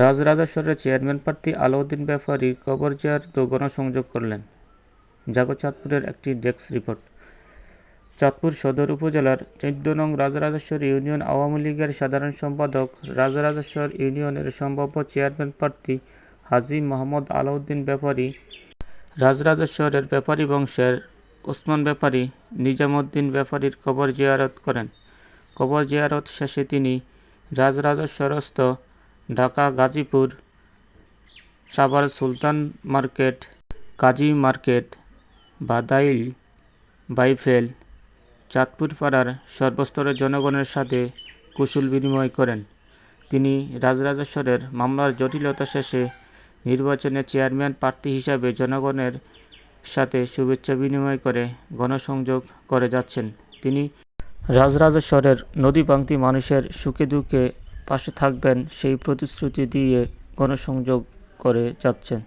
রাজরাজেশ্বরের chairman প্রার্থী আলাউদ্দিন ব্যাপারী কবরজিয়ার গণসংযোগ করলেন। জাগো চাঁদপুরের একটি ডেস্ক রিপোর্ট। চাঁদপুর সদর উপজেলার চৌদ্দ নং রাজরাজেশ্বর ইউনিয়ন আওয়ামী লীগের সাধারণ সম্পাদক রাজরাজেশ্বর ইউনিয়নের সম্ভাব্য চেয়ারম্যান প্রার্থী হাজি মোহাম্মদ আলাউদ্দিন ব্যাপারী রাজরাজেশ্বরের ব্যাপারী বংশের ওসমান ব্যাপারী, নিজামুদ্দিন ব্যাপারীর কবর জিয়ারত করেন। কবর জিয়ারত শেষে তিনি রাজরাজেশ্বরস্থ ঢাকা গাজীপুর, সাভার সুলতান মার্কেট, কাজী মার্কেট, বাদাইল, বাইফেল চাঁদপুর পাড়ার সর্বস্তরের জনগণের সাথে কুশল বিনিময় করেন। তিনি রাজরাজেশ্বরের মামলার জটিলতা শেষে নির্বাচনে চেয়ারম্যান প্রার্থী হিসাবে জনগণের সাথে শুভেচ্ছা বিনিময় করে গণসংযোগ করে যাচ্ছেন। তিনি রাজরাজেশ্বরের নদীপাঙ্ক্তি মানুষের সুখে দুঃখে পাশে থাকবেন সেই প্রতিশ্রুতি দিয়ে গণসংযোগ করে যাচ্ছেন।